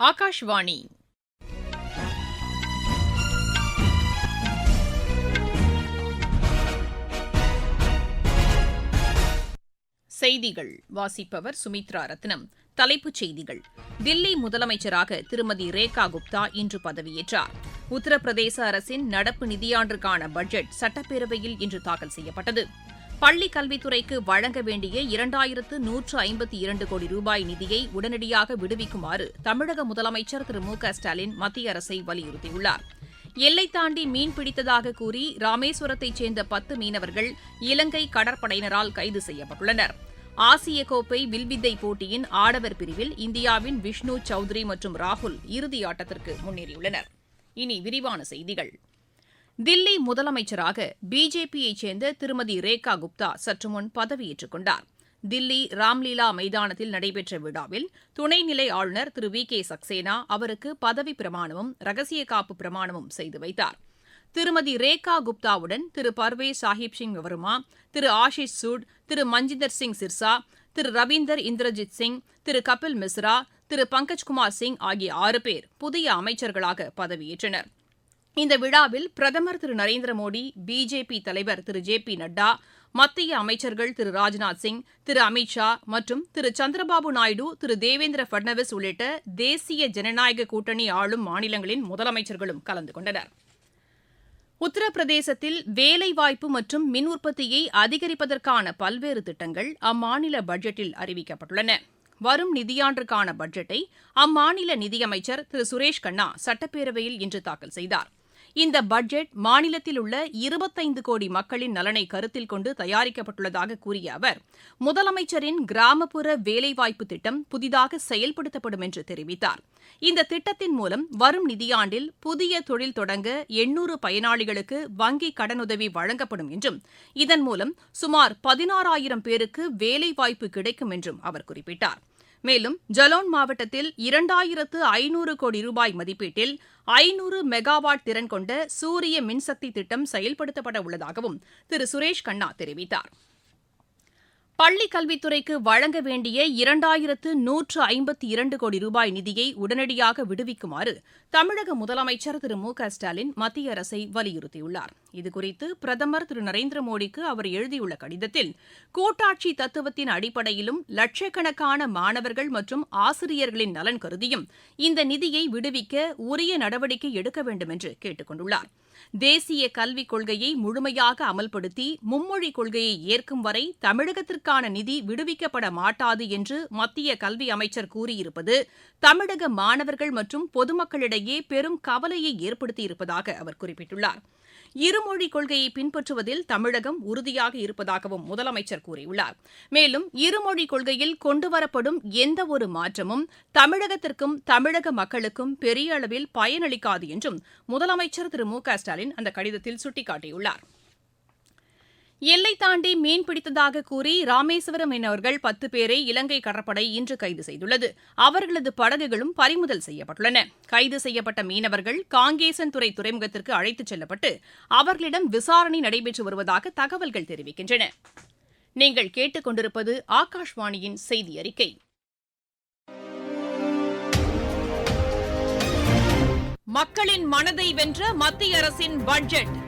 ஆகாஷ்வாணி. செய்திகள். வாசிப்பவர் சுமித்ரா ரத்னம். தலைப்புச் செய்திகள். தில்லி முதலமைச்சராக திருமதி ரேகா குப்தா இன்று பதவியேற்றார். உத்தரப்பிரதேச அரசின் நடப்பு நிதியாண்டுக்கான பட்ஜெட் சட்டப்பேரவையில் இன்று தாக்கல் செய்யப்பட்டது. பள்ளிக் கல்வித்துறைக்கு வழங்க வேண்டிய இரண்டாயிரத்து நூற்று ஐம்பத்தி இரண்டு கோடி ரூபாய் நிதியை உடனடியாக விடுவிக்குமாறு தமிழக முதலமைச்சர் திரு மு க ஸ்டாலின் மத்திய அரசை வலியுறுத்தியுள்ளார். எல்லை தாண்டி மீன் பிடித்ததாக கூறி ராமேஸ்வரத்தைச் சேர்ந்த பத்து மீனவர்கள் இலங்கை கடற்படையினரால் கைது செய்யப்பட்டுள்ளனர். ஆசிய கோப்பை வில்வித்தை போட்டியின் ஆடவர் பிரிவில் இந்தியாவின் விஷ்ணு சௌத்ரி மற்றும் ராகுல் இறுதி ஆட்டத்திற்கு முன்னேறியுள்ளனர். இனி விரிவான செய்திகள். தில்லி முதலமைச்சராக பிஜேபியைச் சேர்ந்த திருமதி ரேகா குப்தா சற்றுமுன் பதவியேற்றுக் கொண்டார். தில்லி ராம்லீலா மைதானத்தில் நடைபெற்ற விழாவில் துணைநிலை ஆளுநர் திரு வி கே சக்சேனா அவருக்கு பதவி பிரமாணமும் ரகசிய காப்பு பிரமாணமும் செய்து வைத்தார். திருமதி ரேகா குப்தாவுடன் திரு பர்வேஸ் சாஹிப் சிங் வர்மா திரு ஆஷிஷ் சூட் திரு மஞ்சிந்தர் சிங் சிர்சா திரு ரவீந்தர் இந்திரஜித் சிங் திரு கபில் மிஸ்ரா திரு பங்கஜ்குமார் சிங் ஆகிய ஆறு பேர் புதிய அமைச்சர்களாக பதவியேற்றனர். இந்த விழாவில் பிரதமர் திரு நரேந்திர மோடி பிஜேபி தலைவர் திரு ஜே பி நட்டா மத்திய அமைச்சர்கள் திரு ராஜ்நாத் சிங் திரு அமித் ஷா மற்றும் திரு சந்திரபாபு நாயுடு திரு தேவேந்திர பட்னவிஸ் உள்ளிட்ட தேசிய ஜனநாயக கூட்டணி ஆளும் மாநிலங்களின் முதலமைச்சர்களும் கலந்து கொண்டனர். உத்தரப்பிரதேசத்தில் வேலைவாய்ப்பு மற்றும் மின் உற்பத்தியை அதிகரிப்பதற்கான பல்வேறு திட்டங்கள் அம்மாநில பட்ஜெட்டில் அறிவிக்கப்பட்டுள்ளன. வரும் நிதியாண்டுக்கான பட்ஜெட்டை அம்மாநில நிதியமைச்சர் திரு சுரேஷ் கண்ணா சட்டப்பேரவையில் இன்று தாக்கல் செய்தார். இந்த பட்ஜெட் மாநிலத்தில் உள்ள இருபத்தைந்து கோடி மக்களின் நலனை கருத்தில் கொண்டு தயாரிக்கப்பட்டுள்ளதாக கூறிய அவர் முதலமைச்சரின் கிராமப்புற வேலைவாய்ப்பு திட்டம் புதிதாக செயல்படுத்தப்படும் என்று தெரிவித்தார். இந்த திட்டத்தின் மூலம் வரும் நிதியாண்டில் புதிய தொழில் தொடங்க எண்ணூறு பயனாளிகளுக்கு வங்கி கடனுதவி வழங்கப்படும் என்றும் இதன் மூலம் சுமார் பதினாறாயிரம் பேருக்கு வேலைவாய்ப்பு கிடைக்கும் என்றும் அவர் குறிப்பிட்டார். மேலும் ஜலோன் மாவட்டத்தில் இரண்டாயிரத்து ஐநூறு கோடி ரூபாய் மதிப்பீட்டில் ஐநூறு மெகாவாட் திறன் கொண்ட சூரிய மின்சக்தி திட்டம் செயல்படுத்தப்பட உள்ளதாகவும் திரு சுரேஷ் கண்ணா தெரிவித்தார். பள்ளிக் கல்வித்துறைக்கு வழங்க வேண்டிய இரண்டாயிரத்து நூற்று ஐம்பத்தி இரண்டு கோடி ரூபாய் நிதியை உடனடியாக விடுவிக்குமாறு தமிழக முதலமைச்சர் திரு மு க ஸ்டாலின் மத்திய அரசை வலியுறுத்தியுள்ளார். இதுகுறித்து பிரதமர் திரு நரேந்திர மோடிக்கு அவர் எழுதியுள்ள கடிதத்தில் கூட்டாட்சி தத்துவத்தின் அடிப்படையிலும் லட்சக்கணக்கான மாணவர்கள் மற்றும் ஆசிரியர்களின் நலன் கருதியும் இந்த நிதியை விடுவிக்க உரிய நடவடிக்கை எடுக்க வேண்டும் என்று கேட்டுக் கொண்டுள்ளார் தேசிய கல்விக் கொள்கையை முழுமையாக அமல்படுத்தி மும்மொழிக் கொள்கையை ஏற்கும் வரை தமிழகத்திற்கு இதற்கான நிதி விடுவிக்கப்பட மாட்டாது என்று மத்திய கல்வி அமைச்சர் கூறியிருப்பது தமிழக மாணவர்கள் மற்றும் பொதுமக்களிடையே பெரும் கவலையை ஏற்படுத்தியிருப்பதாக அவர் குறிப்பிட்டுள்ளார். இருமொழிக் கொள்கையை பின்பற்றுவதில் தமிழகம் உறுதியாக இருப்பதாகவும் முதலமைச்சர் கூறியுள்ளார். மேலும் இருமொழிக் கொள்கையில் கொண்டுவரப்படும் எந்த ஒரு மாற்றமும் தமிழகத்திற்கும் தமிழக மக்களுக்கும் பெரிய அளவில் பயனளிக்காது என்றும் முதலமைச்சர் திரு மு க ஸ்டாலின் அந்த கடிதத்தில் சுட்டிக்காட்டியுள்ளார். எல்லை தாண்டி மீன் பிடித்ததாக கூறி ராமேஸ்வரம் மீனவர்கள் பத்து பேரை இலங்கை கடற்படை இன்று கைது செய்துள்ளது. அவர்களது படகுகளும் பறிமுதல் செய்யப்பட்டுள்ளன. கைது செய்யப்பட்ட மீனவர்கள் காங்கேசன்துறை துறைமுகத்திற்கு அழைத்துச் செல்லப்பட்டு அவர்களிடம் விசாரணை நடைபெற்று வருவதாக தகவல்கள் தெரிவிக்கின்றன. நீங்கள் கேட்டுக்கொண்டிருப்பது ஆகாஷ்வாணியின் செய்தி அறிக்கை மக்களின் மனதை வென்ற மத்திய அரசின் பட்ஜெட்.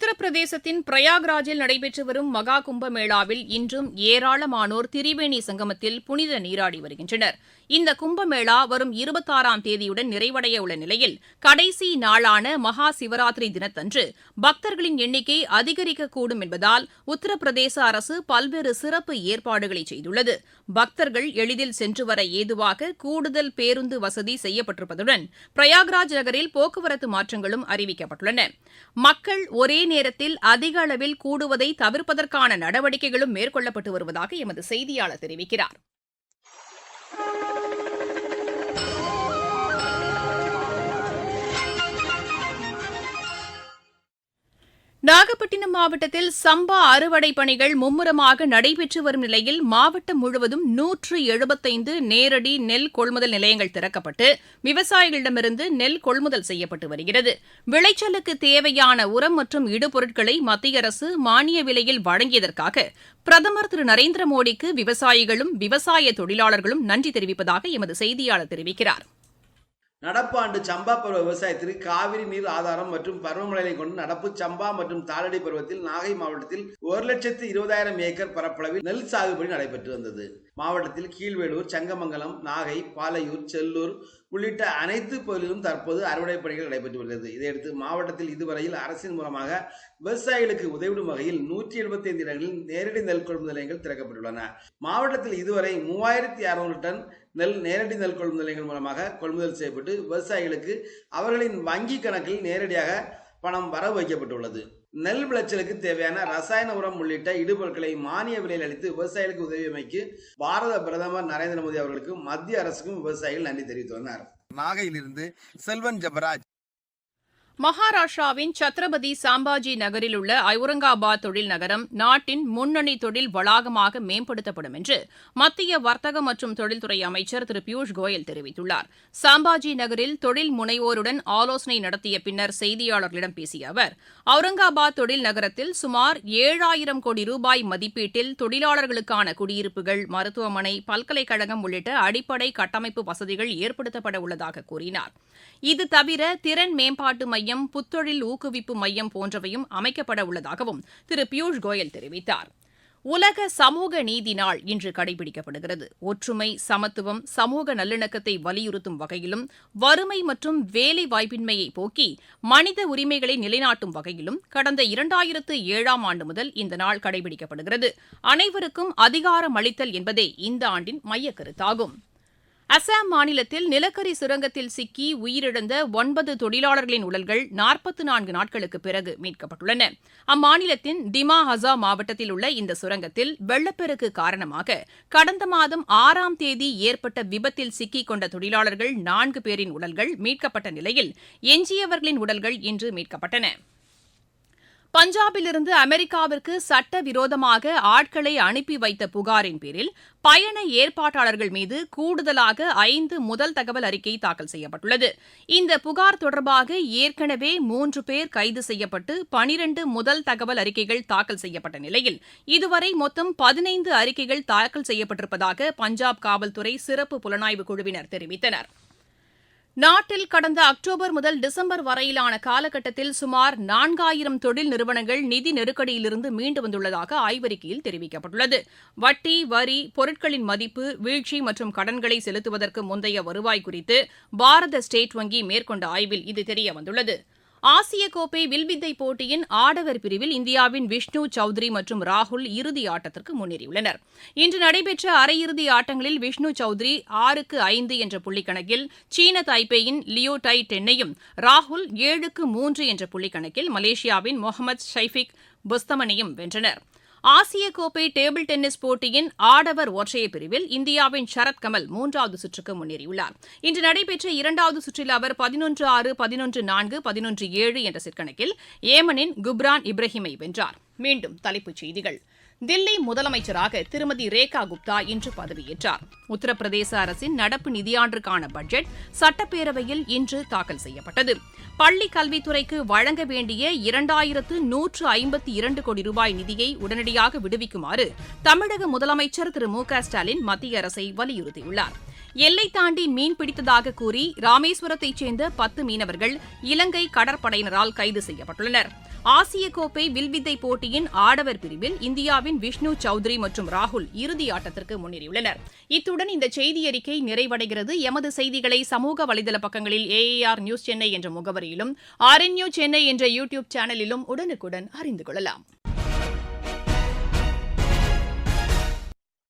உத்தரப்பிரதேச உத்தரப்பிரதேசத்தின் பிரயாக்ராஜில் நடைபெற்று வரும் மகா கும்பமேளாவில் இன்றும் ஏராளமானோர் திரிவேணி சங்கமத்தில் புனித நீராடி வருகின்றனர். இந்த கும்பமேளா வரும் இருபத்தாறாம் தேதியுடன் நிறைவடைய உள்ள நிலையில் கடைசி நாளான மகா சிவராத்திரி தினத்தன்று பக்தர்களின் எண்ணிக்கை அதிகரிக்கக்கூடும் என்பதால் உத்தரப்பிரதேச அரசு பல்வேறு சிறப்பு ஏற்பாடுகளை செய்துள்ளது. பக்தர்கள் எளிதில் சென்று வர ஏதுவாக கூடுதல் பேருந்து வசதி செய்யப்பட்டிருப்பதுடன் பிரயாக்ராஜ் நகரில் போக்குவரத்து மாற்றங்களும் அறிவிக்கப்பட்டுள்ளன. மக்கள் ஒரே நேரத்தில் அதிக அளவில் கூடுவதை தவிர்ப்பதற்கான நடவடிக்கைகளும் மேற்கொள்ளப்பட்டு வருவதாக எமது செய்தியாளர் தெரிவிக்கிறார். நாகப்பட்டினம் மாவட்டத்தில் சம்பா அறுவடை பணிகள் மும்முரமாக நடைபெற்று வரும் நிலையில் மாவட்டம் முழுவதும் நூற்று எழுபத்தைந்து நேரடி நெல் கொள்முதல் நிலையங்கள் திறக்கப்பட்டு விவசாயிகளிடமிருந்து நெல் கொள்முதல் செய்யப்பட்டு வருகிறது. விளைச்சலுக்கு தேவையான உரம் மற்றும் இடுபொருட்களை மத்திய அரசு மானிய விலையில் வழங்கியதற்காக பிரதமர் திரு நரேந்திர மோடிக்கு விவசாயிகளும் விவசாய தொழிலாளர்களும் நன்றி தெரிவிப்பதாக எமது செய்தியாளர் தெரிவிக்கிறார். நடப்பாண்டு சம்பா பருவ விவசாயத்திற்கு காவிரி நீர் ஆதாரம் மற்றும் பருவமழையை கொண்டு நடப்பு சம்பா மற்றும் தாளடி பருவத்தில் நாகை மாவட்டத்தில் ஒரு லட்சத்து இருபதாயிரம் ஏக்கர் பரப்பளவில் நெல் சாகுபடி நடைபெற்று வந்தது. மாவட்டத்தில் கீழ்வேலூர் சங்கமங்கலம் நாகை பாலையூர் செல்லூர் உள்ளிட்ட அனைத்து பகுதிகளிலும் தற்போது அறுவடை பணிகள் நடைபெற்று வருகிறது இதையடுத்து மாவட்டத்தில் இதுவரையில் அரசின் மூலமாக விவசாயிகளுக்கு உதவிடும் வகையில் நூற்றி எழுபத்தி ஐந்து இடங்களில் நேரடி நெல் கொள்முதல் நிலையங்கள் திறக்கப்பட்டுள்ளன. மாவட்டத்தில் இதுவரை மூவாயிரத்தி அறுநூறு டன் நெல் நேரடி நெல் கொள்முதல் நிலையங்கள் மூலமாக கொள்முதல் செய்யப்பட்டு விவசாயிகளுக்கு அவர்களின் வங்கி கணக்கில் நேரடியாக பணம் வரவு வைக்கப்பட்டுள்ளது. நெல் விளைச்சலுக்கு தேவையான ரசாயன உரம் உள்ளிட்ட இடுபொருட்களை மானிய விலையில் அளித்து விவசாயிகளுக்கு உதவியமைக்கு பாரத பிரதமர் நரேந்திர மோடி அவர்களுக்கும் மத்திய அரசுக்கும் விவசாயிகள் நன்றி தெரிவித்து வந்தார் நாகையிலிருந்து செல்வன் ஜபராஜ். மகாராஷ்டிராவின் சத்ரபதி சாம்பாஜி நகரில் உள்ள ஐவுரங்காபாத் தொழில் நகரம் நாட்டின் முன்னணி தொழில் வளாகமாக மேம்படுத்தப்படும் என்று மத்திய வர்த்தக மற்றும் தொழில்துறை அமைச்சர் திரு பியூஷ் கோயல் தெரிவித்துள்ளார். சாம்பாஜி நகரில் தொழில் முனைவோருடன் ஆலோசனை நடத்திய பின்னர் செய்தியாளர்களிடம் பேசிய அவர் அவுரங்காபாத் தொழில் நகரத்தில் சுமார் ஏழாயிரம் கோடி ரூபாய் மதிப்பீட்டில் தொழிலாளர்களுக்கான குடியிருப்புகள் மருத்துவமனை பல்கலைக்கழகம் உள்ளிட்ட அடிப்படை கட்டமைப்பு வசதிகள் ஏற்படுத்தப்பட உள்ளதாக கூறினார். இது தவிர திறன் மேம்பாட்டு மையம் மையம் புத்தொழில் ஊக்குவிப்பு மையம் போன்றவையும் அமைக்கப்பட உள்ளதாகவும் திரு பியூஷ் கோயல் தெரிவித்தார். உலக சமூக நீதி நாள் இன்று கடைபிடிக்கப்படுகிறது. ஒற்றுமை சமத்துவம் சமூக நல்லிணக்கத்தை வலியுறுத்தும் வகையிலும் வறுமை மற்றும் வேலை வாய்ப்பின்மையை போக்கி மனித உரிமைகளை நிலைநாட்டும் வகையிலும் கடந்த இரண்டாயிரத்து ஏழாம் ஆண்டு முதல் இந்த நாள் கடைபிடிக்கப்படுகிறது. அனைவருக்கும் அதிகாரம் அளித்தல் என்பதே இந்த ஆண்டின் மையக்கருத்தாகும் அசாம் மாநிலத்தில் நிலக்கரி சுரங்கத்தில் சிக்கி உயிரிழந்த ஒன்பது தொழிலாளர்களின் உடல்கள் நாற்பத்து நான்கு நாட்களுக்கு பிறகு மீட்கப்பட்டுள்ளன. அம்மாநிலத்தின் திமா ஹசா மாவட்டத்தில் உள்ள இந்த சுரங்கத்தில் வெள்ளப்பெருக்கு காரணமாக கடந்த மாதம் ஆறாம் தேதி ஏற்பட்ட விபத்தில் சிக்கிக் கொண்ட தொழிலாளர்கள் நான்கு பேரின் உடல்கள் மீட்கப்பட்ட நிலையில் எஞ்சியவர்களின் உடல்கள் இன்று மீட்கப்பட்டன. பஞ்சாபிலிருந்து அமெரிக்காவிற்கு சட்டவிரோதமாக ஆட்களை அனுப்பி வைத்த புகாரின் பேரில் பயண ஏற்பாட்டாளர்கள் மீது கூடுதலாக ஐந்து முதல் தகவல் அறிக்கை தாக்கல் செய்யப்பட்டுள்ளது. இந்த புகார் தொடர்பாக ஏற்கனவே மூன்று பேர் கைது செய்யப்பட்டு பனிரண்டு முதல் தகவல் அறிக்கைகள் தாக்கல் செய்யப்பட்ட நிலையில் இதுவரை மொத்தம் பதினைந்து அறிக்கைகள் தாக்கல் செய்யப்பட்டிருப்பதாக பஞ்சாப் காவல்துறை சிறப்பு புலனாய்வு குழுவினர் தெரிவித்தனா் நாட்டில் கடந்த அக்டோபர் முதல் டிசம்பர் வரையிலான காலகட்டத்தில் சுமார் நான்காயிரம் தொழில் நிறுவனங்கள் நிதி நெருக்கடியிலிருந்து மீண்டு வந்துள்ளதாக ஆய்வறிக்கையில் தெரிவிக்கப்பட்டுள்ளது. வட்டி வரி பொருட்களின் மதிப்பு வீழ்ச்சி மற்றும் கடன்களை செலுத்துவதற்கு முந்தைய வருவாய் குறித்து பாரத ஸ்டேட் வங்கி மேற்கொண்ட ஆய்வில் இது தெரியவந்துள்ளது ஆசிய கோப்பை வில்வித்தை போட்டியின் ஆடவர் பிரிவில் இந்தியாவின் விஷ்ணு சௌத்ரி மற்றும் ராகுல் இறுதி ஆட்டத்திற்கு முன்னேறியுள்ளனர். இன்று நடைபெற்ற அரையிறுதி ஆட்டங்களில் விஷ்ணு சௌத்ரி ஆறுக்கு ஐந்து என்ற புள்ளிக்கணக்கில் சீன தாய்பேயின் லியோ டை டென்னையும் ராகுல் ஏழுக்கு மூன்று என்ற புள்ளிக்கணக்கில் மலேசியாவின் முகமது ஷைஃபிக் புஸ்தமனையும் வென்றனர். ஆசிய கோப்பை டேபிள் டென்னிஸ் போட்டியின் ஆடவர் ஒற்றையர் பிரிவில் இந்தியாவின் சரத் கமல் மூன்றாவது சுற்றுக்கு முன்னேறியுள்ளார். இன்று நடைபெற்ற இரண்டாவது சுற்றில் அவர் பதினொன்று ஆறு பதினொன்று நான்கு பதினொன்று ஏழு என்ற சிற்கணக்கில் ஏமனின் குப்ரான் இப்ராஹிமை வென்றார். மீண்டும் தலைப்புச் செய்திகள். தில்லி முதலமைச்சராக திருமதி ரேகா குப்தா இன்று பதவியேற்றார். உத்தரப்பிரதேச அரசின் நடப்பு நிதியாண்டிற்கான பட்ஜெட் சட்டப்பேரவையில் இன்று தாக்கல் செய்யப்பட்டது. பள்ளி கல்வித்துறைக்கு வழங்க வேண்டிய இரண்டாயிரத்து நூற்று ஐம்பத்தி இரண்டு கோடி ரூபாய் நிதியை உடனடியாக விடுவிக்குமாறு தமிழக முதலமைச்சர் திரு மு க ஸ்டாலின் மத்திய அரசை வலியுறுத்தியுள்ளார். எல்லை தாண்டி மீன் பிடித்ததாக கூறி ராமேஸ்வரத்தைச் சேர்ந்த பத்து மீனவர்கள் இலங்கை கடற்படையினரால் கைது செய்யப்பட்டுள்ளனர். ஆசிய கோப்பை வில்வித்தை போட்டியின் ஆடவர் பிரிவில் இந்தியாவின் விஷ்ணு சௌத்ரி மற்றும் ராகுல் இறுதி ஆட்டத்திற்கு முன்னேறியுள்ளனர். இத்துடன் இந்த செய்தி அறிக்கை நிறைவடைகிறது. எமது செய்திகளை சமூக வலைதள பக்கங்களில் ஏஏஆர் நியூஸ் சென்னை என்ற முகவரியிலும் ஆர்என்யூ சென்னை என்ற யூடியூப் சேனலிலும் உடனுக்குடன் அறிந்து கொள்ளலாம்.